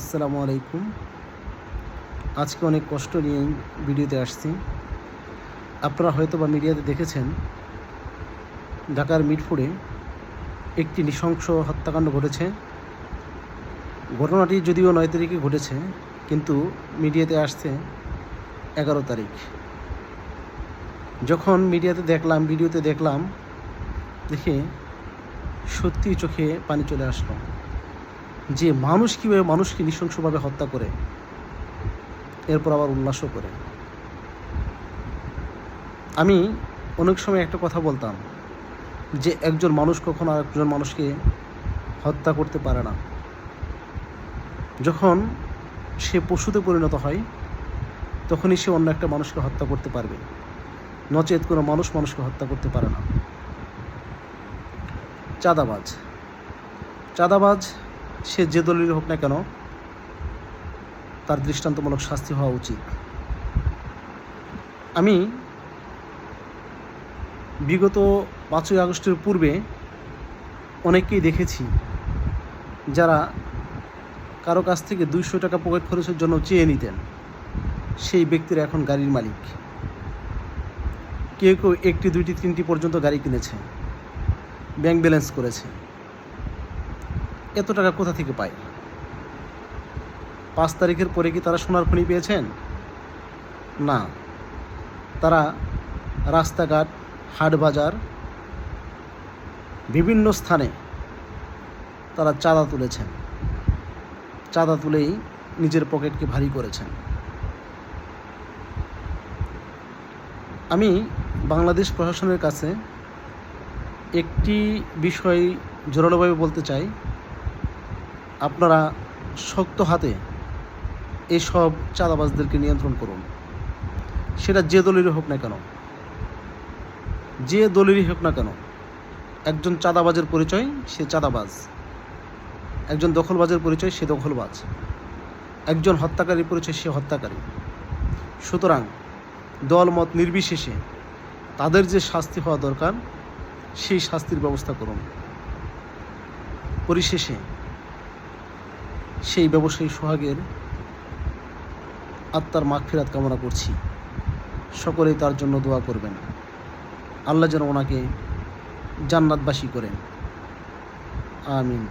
আসসালামু আলাইকুম। আজকে অনেক কষ্ট নিয়ে ভিডিওতে আসছি। আপনারা হয়তো বা মিডিয়াতে দেখেছেন, ঢাকার মিরপুরে একটি নৃশংস হত্যাকাণ্ড ঘটেছে। ঘটনাটি যদিও নয় তারিখে ঘটেছে, কিন্তু মিডিয়াতে আসছে এগারো তারিখ। যখন মিডিয়াতে দেখলাম, ভিডিওতে দেখলাম, দেখে সত্যি চোখে পানি চলে আসলো। যে মানুষ কীভাবে মানুষকে নৃশংসভাবে হত্যা করে, এরপর আবার উল্লাসও করে। আমি অনেক সময় একটা কথা বলতাম, যে একজন মানুষ কখনো আরেকজন মানুষকে হত্যা করতে পারে না। যখন সে পশুতে পরিণত হয়, তখনই সে অন্য একটা মানুষকে হত্যা করতে পারবে। নচেত কোনো মানুষ মানুষকে হত্যা করতে পারে না। চাঁদাবাজ। চাঁদাবাজ সে যে দলিল হোক না কেন, তার দৃষ্টান্তমূলক শাস্তি হওয়া উচিত। আমি বিগত পাঁচই আগস্টের পূর্বে অনেককেই দেখেছি যারা কারও কাছ থেকে দুইশো টাকা পকেট খরচের জন্য চেয়ে নিতেন। সেই ব্যক্তিরা এখন গাড়ির মালিক। কেউ কেউ একটি, দুইটি, তিনটি পর্যন্ত গাড়ি কিনেছে। ব্যাংক ব্যালেন্স করেছে। এত টাকা কোথা থেকে পায়? পাঁচ তারিখের পরে কি তারা সোনার খনি পেয়েছেন? না। তারা রাস্তাঘাট, হাট বাজার, বিভিন্ন স্থানে তারা চাঁদা তুলেছেন। চাঁদা তুলেই নিজের পকেটকে ভারী করেছেন। আমি বাংলাদেশ প্রশাসনের কাছে একটি বিষয় জোরালোভাবে বলতে চাই। আপনারা শক্ত হাতে এসব চাঁদাবাজদেরকে নিয়ন্ত্রণ করুন। সেটা যে দলেরই হোক না কেন, যে দলেরই হোক না কেন, একজন চাঁদাবাজের পরিচয় সে চাঁদাবাজ, একজন দখলবাজের পরিচয় সে দখলবাজ, একজন হত্যাকারীর পরিচয় সে হত্যাকারী। সুতরাং দলমত নির্বিশেষে তাদের যে শাস্তি হওয়া দরকার, সেই শাস্তির ব্যবস্থা করুন। পরিশেষে সেই ব্যবসায়ী সোহাগের আত্মার মাগফিরাত কামনা করছি। সকলেই তার জন্য দোয়া করবেন। আল্লাহ যেন ওনাকে জান্নাতবাসী করেন। আমিন।